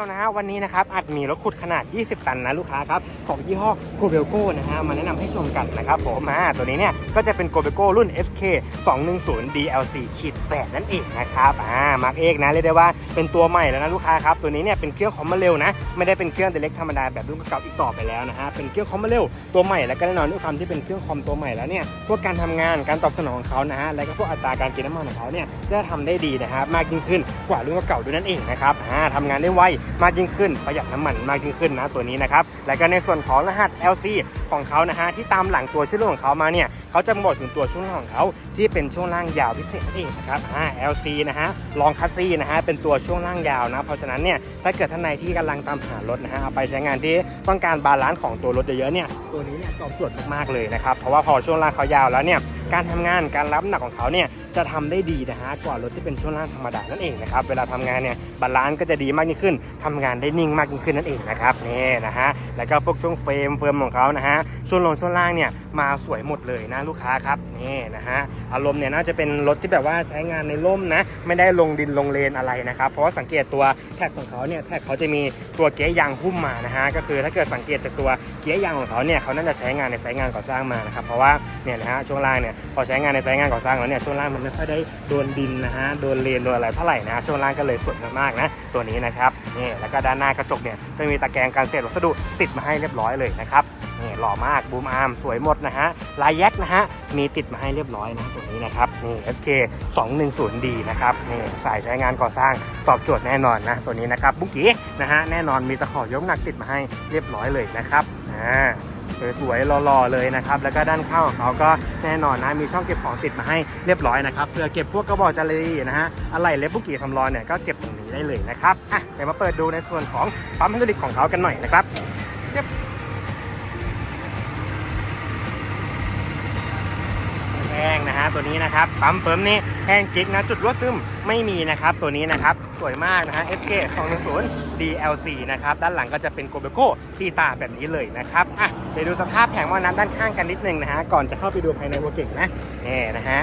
วนะฮะวันนี้นะครับอาจมีรถขุดขนาด 20 ตันนะลูกค้าครับของยี่ห้อโคเบลโก้นะฮะมาแนะนำให้ชมกันนะครับผมมาตัวนี้เนี่ยก็จะเป็นโคเบลโก้รุ่น SK 210 DLC ขีด8นั่นเองนะครับอ่ามาร์กเอกนะเรียกได้ว่าเป็นตัวใหม่แล้วนะลูกค้าครับตัวนี้เนี่ยเป็นเครื่องคอมมาเร็วนะไม่ได้เป็นเครื่องเดเล็กธรรมดาแบบรุ่นเก่าอีกต่อไปแล้วนะฮะเป็นเครื่องคอมมาเร็วตัวใหม่แล้วก็แน่นอนด้วยความที่เป็นเครื่องคอมตัวใหม่แล้วเนี่ยพวกการทำงานการตอบสนองของเขานะฮะแล้วก็พวกอัตราการกินน้ำมันของเขาเนี่ยจะทำได้ดีนะฮะมากยิ่งขึ้นกว่ารุ่นเก่าด้วยนั่นเองนะครับอ่าทำงานได้ไวมากยิ่งขึ้น ประหยัดน้ำมันมากยิ่งขึ้นนะตัวนี้นะครับแล้วก็ในส่วนของรหัส LC ของเขานะฮะที่ตามหลังตัวชื่อรุ่นของเขามาเนี่ยเขาจะบอกถึงตัวช่วงล่างของเขาที่เป็นช่วงล่างยาวพิเศษนั่นเองนะครับอ่า LC นะฮะลองคัสซีนะฮะเป็นตัวช่วงล่างยาวนะเพราะฉะนั้นเนี่ยถ้าเกิดท่านใดที่กำลังตามหารถนะฮะเอาไปใช้งานที่ต้องการบาลานซ์ของตัวรถเยอะๆเนี่ยตัวนี้เนี่ยตอบโจทย์มากๆเลยนะครับเพราะว่าพอช่วงล่างเขายาวแล้วเนี่ย การทำงานการรับน้ำหนักของเขาเนี่ยจะทำได้ดีนะฮะกว่ารถที่เป็นช่วงล่างธรรมดานั่นเองนะครับเวลาทำงานเนี่ยบาลานซ์ก็จะดีมากยิ่งขึ้นทำงานได้นิ่งมากยิ่งขึ้นนั่นเองนะครับนี่นะฮะ แล้วก็พวกช่วงเฟรมเฟิร์มของเขานะฮะช่วงลงช่วงล่างเนี่ยมาสวยหมดเลยนะลูกค้าครับนี่นะฮะอารมณ์เนี่ยน่าจะเป็นรถที่แบบว่าใช้งานในร่มนะไม่ได้ลงดินลงเลนอะไรนะครับเพราะว่าสังเกตตัวแท็กของเขาเนี่ยแท็กเขาจะมีตัวเกียร์ยางหุ้มมานะฮะก็คือถ้าเกิดสังเกตจากตัวเกียร์ยางของเขาเนี่ยเขาน่าจะใช้งานในไซต์งานก่อสร้างมานะครับเพราะว่าเนี่ยนะฮะช่วงล่างเนี่ยพอใช้งานในไซต์งานก่อสร้างแล้วเนี่ยช่วงล่างมันไม่ค่อยได้โดนดินนะฮะโดนเลนโดนอะไรเท่าไหร่นะฮะช่วงล่างก็เลยสวยมากๆนะตัวนี้นะครับ นี่แล้วก็ด้านหน้ากระจกเนี่ยจะมีตะแกรงการเศษวัสดุติดมาให้เรียบร้อยเลยนะครับ นี่หล่อมากบูมอาร์มสวยหมดนะฮะลายแยกนะฮะมีติดมาให้เรียบร้อยนะตัวนี้นะครับนี่ SK 210D นะครับนี่สายใช้งานก่อสร้างตอบโจทย์แน่นอนนะตัวนี้นะครับบุกี้นะฮะแน่นอนมีตะขอยกหนักติดมาให้เรียบร้อยเลยนะครับอ่าสวยๆหล่อๆเลยนะครับ แล้วก็ด้านข้างของเขาก็แน่นอนนะมีช่องเก็บของติดมาให้เรียบร้อยนะครับเพื่อเก็บพวกกระบอกจารีนะฮะอะไรเล็บบุกี้คำร้อนเนี่ยก็เก็บตรงนี้ได้เลยนะครับอะเดี๋ยวมาเปิดดูในส่วนของปั๊มไฮดรอลิกของเขากันหน่อยนะครับเจ็บแห้ง นะตัวนี้นะครับปั๊มเฟิร์มนี่แห้งกิ๊กนะจุดรั่วซึมไม่มีนะครับตัวนี้นะครับสวยมากนะฮะ SK 210 DLC นะครับด้านหลังก็จะเป็นโกเบโก้ที่ตาแบบนี้เลยนะครับอะเดี๋ยวดูสภาพแผงหม้อน้ำด้านข้างกันนิดนึงนะฮะก่อนจะเข้าไปดูภายในวัวเก่งนะนี่นะฮะ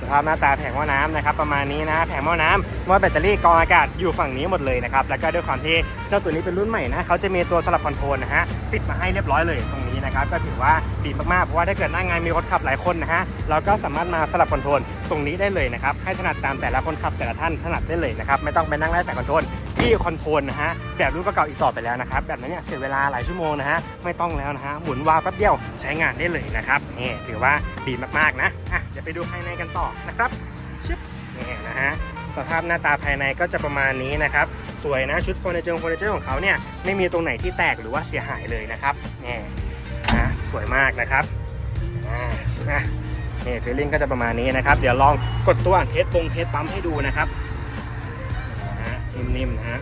สภาพหน้าตาแผงหม้อน้ำนะครับประมาณนี้นะแผงหม้อน้ำหม้อแบตเตอรี่กองอากาศอยู่ฝั่งนี้หมดเลยนะครับแล้วก็ด้วยความที่เจ้าตัวนี้เป็นรุ่นใหม่นะเขาจะมีตัวสลับคอนโทรลนะฮะติดมาให้เรียบร้อยเลยตรง นะครับก็ถือว่าดีมากๆเพราะว่าถ้าเกิดหน้างานมีคนขับหลายคนนะฮะเราก็สามารถมาสลับคอนโทรลตรงนี้ได้เลยนะครับให้ถนัดตามแต่ละคนขับแต่ละท่านถนัดได้เลยนะครับไม่ต้องไปนั่งไล่สายคอนโทรลที่คอนโทรลนะฮะแบบรุ่นเก่าอีกต่อไปแล้วนะครับแบบนั้นเนี่ยเสียเวลาหลายชั่วโมงนะฮะไม่ต้องแล้วนะฮะหมุนวาล์วแป๊บเดียวใช้งานได้เลยนะครับนี่ถือว่าดีมากๆนะอะเดี๋ยวไปดูภายในกันต่อนะครับชึบนี่นะฮะสภาพหน้าตาภายในก็จะประมาณนี้นะครับสวยนะชุดเฟอร์นิเจอร์เฟอร์นิเจอร์ของเขาเนี่ยไม่มีตรงไหนที่แตกหรือว่าเสียหายเลยนะครับนี่ สวยมากนะครับนะนี่ฟีลลิ่งก็จะประมาณนี้นะครับ เดี๋ยวลองกดตัวเทสปงเทสปั๊มให้ดูนะครับนิ่มๆนะฮะ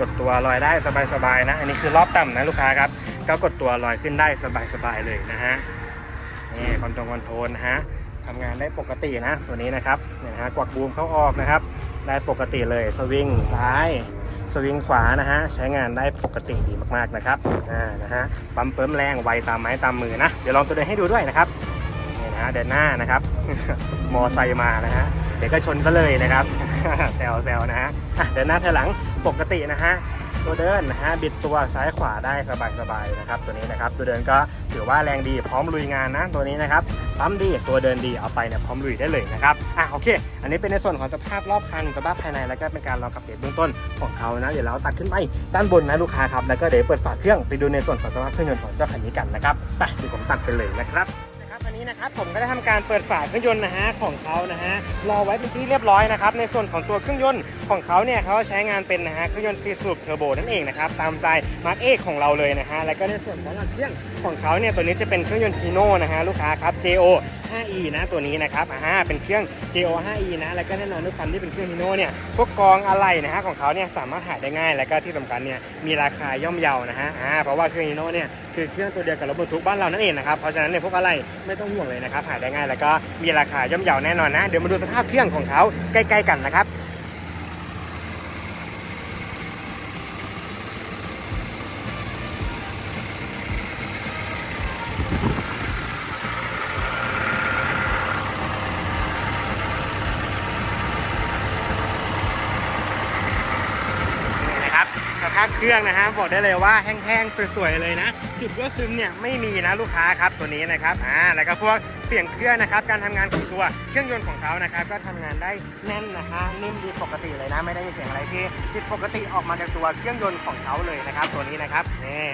กดตัวลอยได้สบายๆนะ อันนี้คือรอบต่ำนะลูกค้าครับ ก็กดตัวลอยขึ้นได้สบายๆเลยนะฮะนี่คอนโทรลคอนโทรลนะฮะทำงานได้ปกตินะตัวนี้นะครับเนี่ยนะฮะกวักบูมเข้าออกนะครับ ได้ปกติเลยสวิงซ้าย สวิงขวานะฮะใช้งานได้ปกติดีมากๆนะครับอ่านะฮะปั๊มเปิมแรงไวตามไม้ตามมือนะเดี๋ยวลองตัวเดินให้ดูด้วยนะครับนี่นะฮะเดินหน้านะครับ มอไซค์มานะฮะเดี๋ยวก็ชนซะเลยนะครับแซวแซวนะฮะอะเดินหน้าถอยหลังปกตินะฮะ ตัวเดินนะฮะบิดตัวซ้ายขวาได้สบายๆนะครับ ตัวนี้นะครับตัวเดินก็ถือว่าแรงดีพร้อมลุยงานนะตัวนี้นะครับปั๊มดีตัวเดินดีเอาไปเนี่ยพร้อมลุยได้เลยนะครับอะโอเค อันนี้เป็นในส่วนของสภาพรอบคันสภาพภายในแล้วก็เป็นการลองขับเบียดเบื้องต้นของเขานะเดี๋ยวเราตัดขึ้นไปด้านบนนะลูกค้าครับแล้วก็เดี๋ยวเปิดฝาเครื่องไปดูในส่วนของสภาพเครื่องยนต์ของเจ้าคันนี้กันนะครับไปเดี๋ยวผมตัดไปเลยนะครับ นี้นะครับผมก็ได้ทำการเปิดฝาเครื่องยนต์นะฮะของเขานะฮะรอไว้เป็นที่เรียบร้อยนะครับในส่วนของตัวเครื่องยนต์ของเขาเนี่ยเขาใช้งานเป็นนะฮะเครื่องยนต์4สูบเทอร์โบนั่นเองนะครับตามสไตล์มาร์กเอกของเราเลยนะฮะแล้วก็ในส่วนของหลังเครื่องของเขาเนี่ยตัวนี้จะเป็นเครื่องยนต์ฮีโน่นะฮะลูกค้าครับ JO 5e นะตัวนี้นะครับอ่าเป็นเครื่อง JO 5e นะแล้วก็แน่นอนด้วยความที่เป็นเครื่องฮิโน่เนี่ยพวกกองอะไรนะฮะของเขาเนี่ยสามารถหาได้ง่าย แล้วก็ที่สำคัญเนี่ยมีราคาย่อมเยานะฮะอ่าเพราะว่าเครื่องฮิโน่เนี่ยคือเครื่องตัวเดียวกับรถบรรทุกบ้านเรานั่นเองนะครับเพราะฉะนั้นเนี่ยพวกอะไรไม่ต้องห่วงเลยนะครับหาได้ง่าย แล้วก็มีราคาย่อมเยาแน่นอนนะเดี๋ยวมาดูสภาพเครื่องของเขาใกล้ ๆ กันนะครับ รื่องนะฮะบอกได้เลยว่าแห้งๆสวยๆเลยนะ จุดรั่วซึมเนี่ยไม่มีนะลูกค้าครับตัวนี้นะครับอ่าแล้วก็พวกเสียงเครื่องนะครับ การทำงานของตัวเครื่องยนต์ของเขานะครับก็ทำงานได้แน่นนะฮะนิ่มดีปกติเลยนะ ไม่ได้มีเสียงอะไรที่ผิดปกติออกมาจากตัวเครื่องยนต์ของเขาเลยนะครับ ตัวนี้นะครับนี่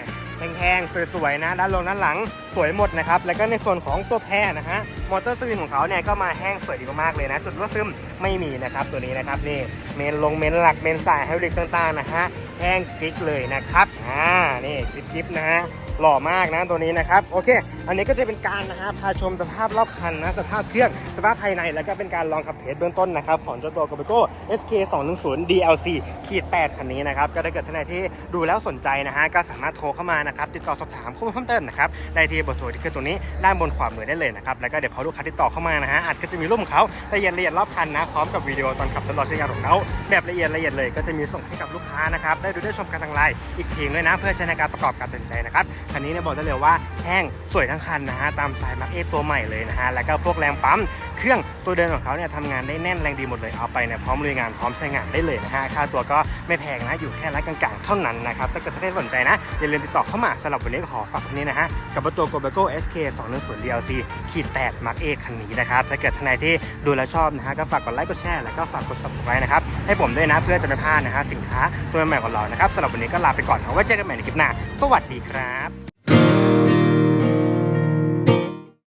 แห้งๆ สวยๆ นะ ด้านลงด้านหลังสวยหมดนะครับ แล้วก็ในส่วนของตัวแพรนะฮะ มอเตอร์สวินของเขาเนี่ยก็มาแห้งสวยดีมากๆเลยนะ จุดรั่วซึมไม่มีนะครับตัวนี้นะครับนี่ เมนลงเมนหลักเมนสายไฮดรอลิกต่างๆนะฮะ แห้งกริกเลยนะครับ อ่า นี่กริบกนะฮะ หล่อมากนะตัวนี้นะครับโอเค อันนี้ก็จะเป็นการนะฮะพาชมสภาพรอบคันนะสภาพเครื่องสภาพภายในแล้วก็เป็นการลองขับเทสเบื้องต้นนะครับของเจ้าตัว g o b e c o SK 210 DLC ขีด8คันนี้นะครับก็ถ้าเกิดท่านใดที่ดูแล้วสนใจนะฮะก็สามารถโทรเข้ามานะครับติดต่อสอบถามข้อมูลเพิ่มเติมนะครับได้ที่เบอร์โทรที่ขึ้นตรงนี้ด้านบนขวามือได้เลยนะครับแล้วก็เดี๋ยวพอลูกค้าติดต่อเข้ามานะฮะอาจก็จะมีรูปของเขาละเอียดละเอียดรอบคันนะพร้อมกับวิดีโอตอนขับทดลองใช้งานของเขาแบบละเอียดละเอียดเลยก็จะมีส่งให้กับลูกค้านะครับได้ดูได้ชมกันทางไลน์อีกทีด้วยนะ เพื่อใช้ในการประกอบการตัดสินใจนะครับคันนี้เนี่ยบอกได้เลยว่า แห้งสวยทั้งคันนะฮะตามสายมาร์เอตัวใหม่เลยนะฮะแล้วก็พวกแรงปั๊มเครื่องตัวเดินของเขาเนี่ยทำงานได้แน่นแรงดีหมดเลยเอาไปเนี่ยพร้อมลุยงานพร้อมใช้งานได้เลยนะฮะค่าตัวก็ไม่แพงนะอยู่แค่ร้านกลางๆเท่านั้นนะครับถ้าเกิดท่านได้สนใจนะอย่าลืมติดต่อเข้ามาสำหรับวันนี้ขอฝากนนี้นะฮะกับตัว g o b e c o SK 210 DLC ขีด8 Mark 8คันนี้นะครับถ้าเกิดท่านใดที่ดูแลชอบนะฮะก็ฝากกดไลค์กดแชร์แล้วก็ฝากกด subscribe นะครับให้ผมด้วยนะเพื่อจะไม่พลาดนะฮะสินค้าตัวใหม่ของเรานะครับสำหรับวันนี้ก็ลาไปก่อนเอาไว้เจอกันใหม่ในคลิปหน้าสวัสดีครับ